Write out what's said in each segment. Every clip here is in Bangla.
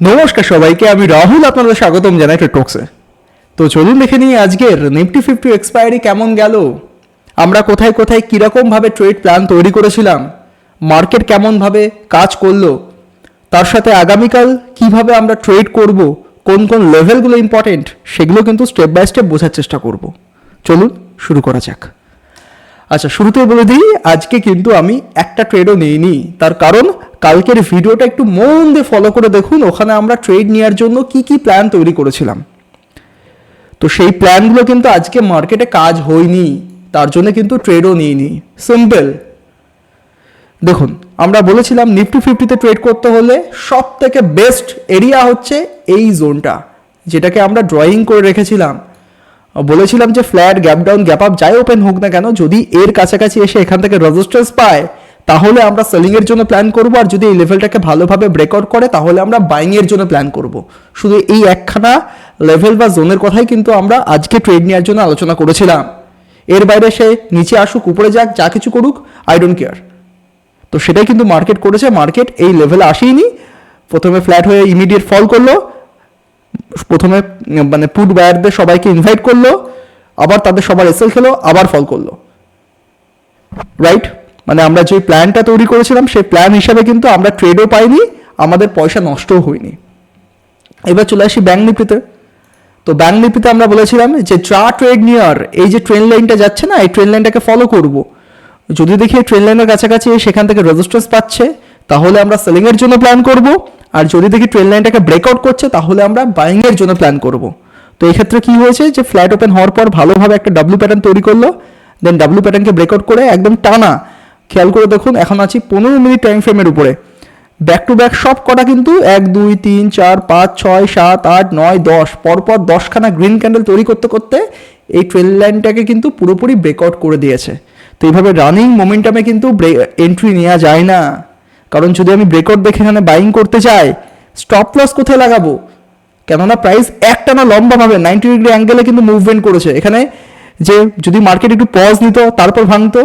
নমস্কার সবাইকে, আমি রাহুল, আপনাদের স্বাগতম জানাই ট্রেডটক্সে তো চলুন দেখে নিই আজকের নিফটি ফিফটি এক্সপায়ারি কেমন গেল। আমরা কোথায় কোথায় কীরকমভাবে ট্রেড প্ল্যান তৈরি করেছিলাম মার্কেট কেমনভাবে কাজ করল, তার সাথে আগামীকাল কীভাবে আমরা ট্রেড করব, কোন কোন লেভেলগুলো ইম্পর্টেন্ট সেগুলো কিন্তু স্টেপ বাই স্টেপ বোঝার চেষ্টা করব। চলুন শুরু করা যাক। আচ্ছা শুরুতেই বলে দিই, আজকে কিন্তু আমি একটা ট্রেডও নিইনি, তার কারণ কালকের ভিডিওটা একটু মন দিয়ে ফলো করে দেখুন, ওখানে আমরা ট্রেড নেওয়ার জন্য কি কি প্ল্যান তৈরি করেছিলাম। তো সেই প্ল্যানগুলো কিন্তু আজকে মার্কেটে কাজ হয়নি, তার জন্য কিন্তু ট্রেডও নিইনি। সিম্পল দেখুন, আমরা বলেছিলাম নিফটি ফিফটিতে ট্রেড করতে হলে সব থেকে বেস্ট এরিয়া হচ্ছে এই জোনটা যেটাকে আমরা ড্রয়িং করে রেখেছিলাম। বলেছিলাম যে flat gap down gap up যাই ওপেন হোক না কেন, যদি এর কাছাকাছি এসে এখান থেকে রেজিস্ট্যান্স পায় তাহলে আমরা সেলিংয়ের জন্য প্ল্যান করব, আর যদি এই লেভেলটাকে ভালোভাবে ব্রেকআউট করে, তাহলে আমরা বাইংয়ের জন্য প্ল্যান করব। শুধু এই একখানা লেভেল বা জোনের কথাই কিন্তু আমরা আজকে ট্রেড নেওয়ার জন্য আলোচনা করেছিলাম। এর বাইরে সে নিচে আসুক, উপরে যাক, যা কিছু করুক আই ডোন্ট কেয়ার তো সেটাই কিন্তু মার্কেট করেছে। মার্কেট এই লেভেলে আসেইনি। প্রথমে ফ্ল্যাট হয়ে ইমিডিয়েট ফল করল। প্রথমে মানে পুট বায়ারদের সবাইকে ইনভাইট করল। আবার তাদের সবার এসএল খেলো, আবার ফল করল। রাইট মানে আমরা যে প্ল্যানটা তৈরি করেছিলাম, সেই প্ল্যান হিসাবে কিন্তু আমরা ট্রেডও পাইনি, আমাদের পয়সা নষ্টও হয়নি। এবার চলে আসি ব্যাঙ্ক নিফটিতে তো ব্যাঙ্ক নিফটিতে আমরা বলেছিলাম যে, যা ট্রেড নিয়ার এই যে ট্রেন লাইনটা যাচ্ছে না, এই ট্রেন লাইনটাকে ফলো করব। যদি দেখি ট্রেন লাইনের কাছাকাছি সেখান থেকে রেজিস্ট্যান্স পাচ্ছে, তাহলে আমরা সেলিংয়ের জন্য প্ল্যান করব। আর যদি দেখি ট্রেন লাইনটাকে ব্রেকআউট করছে, তাহলে আমরা বাইংয়ের জন্য প্ল্যান করব। তো এই ক্ষেত্রে কি হয়েছে যে ফ্ল্যাট ওপেন হওয়ার পর ভালোভাবে একটা ডাব্লু প্যাটার্ন তৈরি করল দেন ডাব্লু প্যাটার্নকে ব্রেকআউট করে একদম টানা খেয়াল করে দেখুন, এখন আছি পনেরো মিনিট টাইম ফ্রেমের উপরে। ব্যাক টু ব্যাক সব কটা কিন্তু এক, দুই, তিন, চার, পাঁচ, ছয়, সাত, আট, নয়, দশ, পরপর দশখানা গ্রিন ক্যান্ডেল তৈরি করতে করতে এই ট্রেন লাইনটাকে কিন্তু পুরোপুরি ব্রেকআউট করে দিয়েছে। তো এইভাবে রানিং মোমেন্টামে কিন্তু এন্ট্রি নেওয়া যায় না। কারণ যদি আমি ব্রেকআউট দেখে এখানে বাইং করতে চাই স্টপ লস কোথায় লাগাবো? কেননা প্রাইস একটানা লম্বাভাবে নাইনটি ডিগ্রি অ্যাঙ্গেলে কিন্তু মুভমেন্ট করেছে। এখানে যে যদি মার্কেট একটু পজ নিত, তারপর ভাঙতো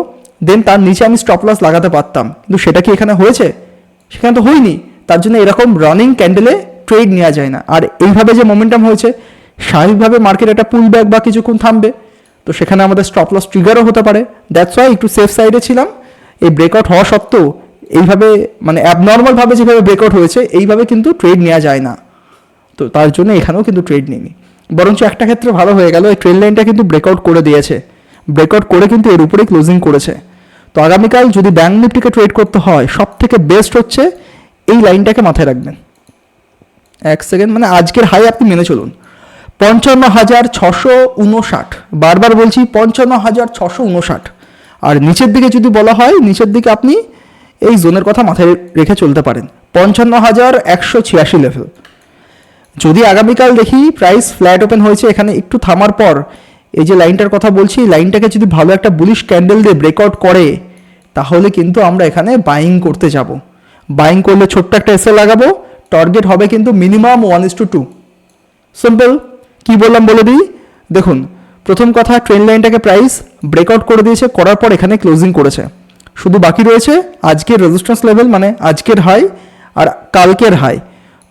দেন তার নিচে আমি স্টপ লস লাগাতে পারতাম। কিন্তু সেটা কি এখানে হয়েছে? সেখানে তো হয়নি। তার জন্য এরকম রানিং ক্যান্ডেলে ট্রেড নেওয়া যায় না। আর এইভাবে যে মোমেন্টাম হয়েছে, স্বাভাবিকভাবে মার্কেট একটা পুল ব্যাক বা কিছুক্ষণ থামবে। তো সেখানে আমাদের স্টপ লস ট্রিগারও হতে পারে। দ্যাটস ওয়াই একটু সেফ সাইডে ছিলাম। এই ব্রেকআউট হওয়া সত্ত্বেও এইভাবে মানে অ্যাবনর্মালভাবে যেভাবে ব্রেকআউট হয়েছে, এইভাবে কিন্তু ট্রেড নেওয়া যায় না। তো তার জন্য এখানেও কিন্তু ট্রেড নিইনি। বরঞ্চ একটা ক্ষেত্রে ভালো হয়ে গেল। এই ট্রেন লাইনটা কিন্তু ব্রেকআউট করে দিয়েছে। ব্রেকআউট করে কিন্তু এর উপরেই ক্লোজিং করেছে। তো আগামীকাল যদি ব্যাঙ্ক নিফটিকে ট্রেড করতে হয় সব থেকে বেস্ট হচ্ছে এই লাইনটাকে মাথায় রাখবেন। এক সেকেন্ড মানে আজকের হাই আপনি মেনে চলুন। পঞ্চান্ন হাজার ছশো উনষাট, বারবার বলছি পঞ্চান্ন হাজার ছশো উনষাট। আর নিচের দিকে যদি বলা হয়, নিচের দিকে আপনি এই জোনের কথা মাথায় রেখে চলতে পারেন। পঞ্চান্ন হাজার একশো ছিয়াশি লেভেল যদি আগামীকাল দেখি প্রাইস ফ্ল্যাট ওপেন হয়েছে, এখানে একটু থামার পর এই যে লাইনটার কথা বলছি, এই লাইনটাকে যদি ভালো একটা বুলিশ ক্যান্ডেল দিয়ে ব্রেকআউট করে, তাহলে কিন্তু আমরা এখানে বাইং করতে যাব। বাইং করলে ছোট্ট একটা এসে লাগাবো টার্গেট হবে কিন্তু minimum one is to two simple কী বললাম বলে দিই? দেখুন, প্রথম কথা ট্রেন লাইনটাকে প্রাইস ব্রেকআউট করে দিয়েছে, করার পর এখানে ক্লোজিং করেছে। শুধু বাকি রয়েছে, আজকের রেজিস্ট্যান্স লেভেল মানে আজকের হাই আর কালকের হাই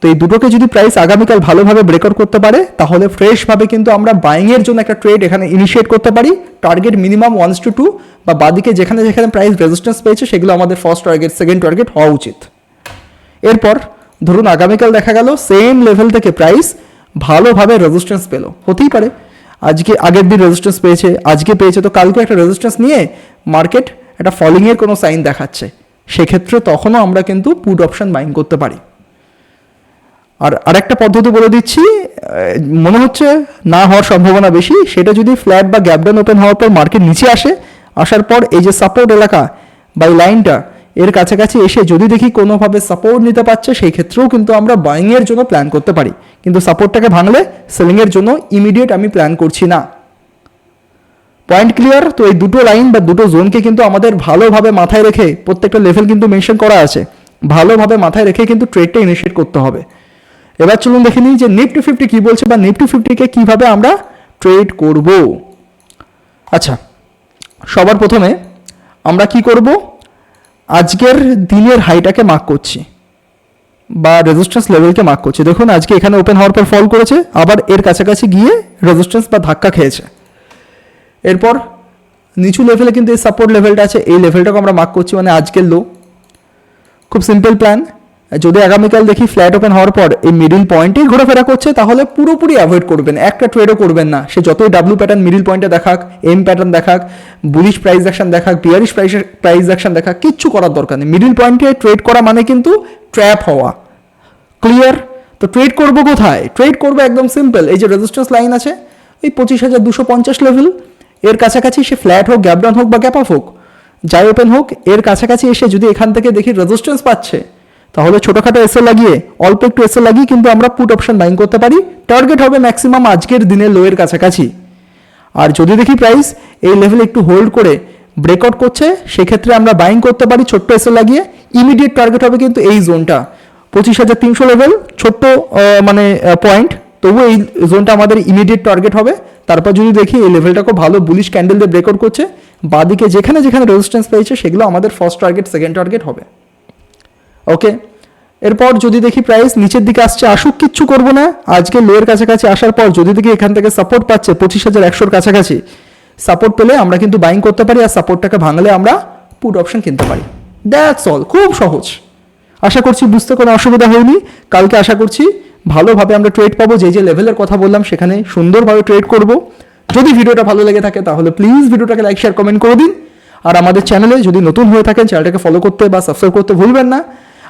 তো এই দুটোকে যদি প্রাইস আগামীকাল ভালোভাবে ব্রেকআউট করতে পারে, তাহলে ফ্রেশভাবে কিন্তু আমরা বাইংয়ের জন্য একটা ট্রেড এখানে ইনিশিয়েট করতে পারি। Target minimum ones to two বা বাদিকে যেখানে যেখানে প্রাইস রেজিস্ট্যান্স পেয়েছে, সেগুলো আমাদের ফার্স্ট টার্গেট সেকেন্ড টার্গেট হওয়া উচিত। এরপর ধরুন আগামীকাল দেখা গেল সেম লেভেল থেকে প্রাইস ভালোভাবে রেজিস্ট্যান্স পেল। হতেই পারে। আজকে আগের দিন রেজিস্ট্যান্স পেয়েছে, আজকে পেয়েছে, তো কালকে একটা রেজিস্ট্যান্স নিয়ে মার্কেট একটা ফলিংয়ের কোনো সাইন দেখাচ্ছে। সেক্ষেত্রে তখনও আমরা কিন্তু পুট অপশন বাইং করতে পারি। আর আরেকটা পদ্ধতি বলে দিচ্ছি মনে হচ্ছে না হওয়ার সম্ভাবনা বেশি, সেটা যদি ফ্ল্যাট বা গ্যাপডাউন ওপেন হওয়ার পর মার্কেট নিচে আসে, আসার পর এই যে সাপোর্ট এলাকা বা এই লাইনটা এর কাছাকাছি এসে যদি দেখি কোনোভাবে সাপোর্ট নিতে পারছে, সেই ক্ষেত্রেও কিন্তু আমরা বাইংয়ের জন্য প্ল্যান করতে পারি। কিন্তু সাপোর্টটাকে ভাঙলে সেলিংয়ের জন্য ইমিডিয়েট আমি প্ল্যান করছি না। পয়েন্ট ক্লিয়ার তো এই দুটো লাইন বা দুটো জোনকে কিন্তু আমাদের ভালোভাবে মাথায় রেখে প্রত্যেকটা লেভেল কিন্তু মেনশন করা আছে। ভালোভাবে মাথায় রেখে কিন্তু ট্রেডটা ইনিশিয়েট করতে হবে। এবার চলুন দেখে নিই যে নিফটি ফিফটি কী বলছে বা নিফটি ফিফটিকে কীভাবে আমরা ট্রেড করব। আচ্ছা সবার প্রথমে আমরা কি করব? আজকের দিনের হাইটাকে মার্ক করছি বা রেজিস্ট্যান্স লেভেলকে মার্ক করছি। দেখুন, আজকে এখানে ওপেন হওয়ার পর ফল করেছে, আবার এর কাছাকাছি গিয়ে রেজিস্ট্যান্স বা ধাক্কা খেয়েছে। এরপর নিচু লেভেলে কিন্তু এই সাপোর্ট লেভেলটা আছে, এই লেভেলটাকে আমরা মার্ক করছি মানে আজকের লো খুব সিম্পল প্ল্যান যদি আগামীকাল দেখি ফ্ল্যাট ওপেন হওয়ার পর এই মিডিল পয়েন্টেই ঘোরাফেরা করছে, তাহলে পুরোপুরি অ্যাভয়েড করবেন। একটা ট্রেডও করবেন না। সে যতই ডাব্লু প্যাটার্ন মিডিল পয়েন্টে দেখাক এম প্যাটার্ন দেখাক বুলিশ প্রাইস অ্যাকশন দেখাক বিয়ারিশ প্রাইস প্রাইস অ্যাকশন দেখাক, কিচ্ছু করার দরকার নেই। মিডিল পয়েন্টে ট্রেড করা মানে কিন্তু ট্র্যাপ হওয়া। ক্লিয়ার তো ট্রেড করব কোথায়? ট্রেড করব একদম সিম্পল এই যে রেজিস্ট্যান্স লাইন আছে, এই পঁচিশ হাজার দুশো পঞ্চাশ লেভেল এর কাছাকাছি সে ফ্ল্যাট হোক গ্যাপ ডাউন হোক বা গ্যাপ আপ হোক, যাই ওপেন হোক, এর কাছাকাছি এসে যদি এখান থেকে দেখি রেজিস্ট্যান্স পাচ্ছে তাহলে ছোটোখাটো এসে লাগিয়ে, অল্প একটু এসে লাগিয়ে কিন্তু আমরা পুট অপশন বাইং করতে পারি। টার্গেট হবে ম্যাক্সিমাম আজকের দিনে লোয়ের কাছাকাছি। আর যদি দেখি প্রাইস এই লেভেলে একটু হোল্ড করে ব্রেকআউট করছে, সেক্ষেত্রে আমরা বাইং করতে পারি ছোট্ট এসে লাগিয়ে। ইমিডিয়েট টার্গেট হবে কিন্তু এই জোনটা পঁচিশ হাজার তিনশো লেভেল ছোট্ট মানে পয়েন্ট তবু এই জোনটা আমাদের ইমিডিয়েট টার্গেট হবে। তারপর যদি দেখি এই লেভেলটাকে ভালো বুলিশ ক্যান্ডেল দিয়ে ব্রেকআউট করছে, বাদিকে যেখানে যেখানে রেজিস্ট্যান্স পেয়েছে, সেগুলো আমাদের ফার্স্ট টার্গেট সেকেন্ড টার্গেট হবে। ওকে এরপর যদি দেখি প্রাইস নিচের দিকে আসছে, আসুক কিচ্ছু করব না। আজকে লোয়ের কাছাকাছি আসার পর যদি দেখি এখান থেকে সাপোর্ট পাচ্ছে পঁচিশ হাজার একশোর কাছাকাছি। সাপোর্ট পেলে আমরা কিন্তু বাইং করতে পারি আর সাপোর্টটাকে ভাঙলে আমরা পুট অপশন কিনতে পারি। দ্যাটস অল খুব সহজ। আশা করছি বুঝতে কোনো অসুবিধা হয়নি। কালকে আশা করছি ভালোভাবে আমরা ট্রেড পাবো। যে যে লেভেলের কথা বললাম, সেখানে সুন্দরভাবে ট্রেড করব। যদি ভিডিওটা ভালো লেগে থাকে, তাহলে প্লিজ ভিডিওটাকে লাইক শেয়ার কমেন্ট করে দিন। আর আমাদের চ্যানেলে যদি নতুন হয়ে থাকেন চ্যানেলটাকে ফলো করতে বা সাবস্ক্রাইব করতে ভুলবেন না।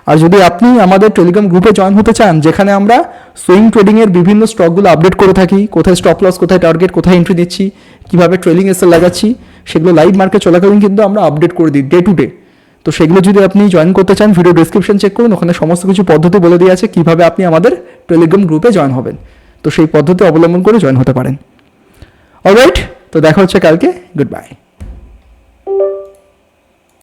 আর যদি আপনি আমাদের টেলিগ্রাম গ্রুপে জয়েন হতে চান, যেখানে আমরা সুইং ট্রেডিংয়ের বিভিন্ন স্টকগুলো আপডেট করে থাকি, কোথায় স্টপ লস কোথায় টার্গেট কোথায় এন্ট্রি দিচ্ছি, কীভাবে ট্রেলিং এসে লাগাচ্ছি, সেগুলো লাইভ মার্কেট চলাকালীন কিন্তু আমরা আপডেট করে দিই ডে টু ডে তো সেগুলো যদি আপনি জয়েন করতে চান ভিডিও ডিসক্রিপশন চেক করুন, ওখানে সমস্ত কিছু পদ্ধতি বলে দেওয়া আছে, কীভাবে আপনি আমাদের টেলিগ্রাম গ্রুপে জয়েন হবেন। তো সেই পদ্ধতি অবলম্বন করে জয়েন হতে পারেন। অলরাইট তো দেখা হচ্ছে কালকে গুড বাই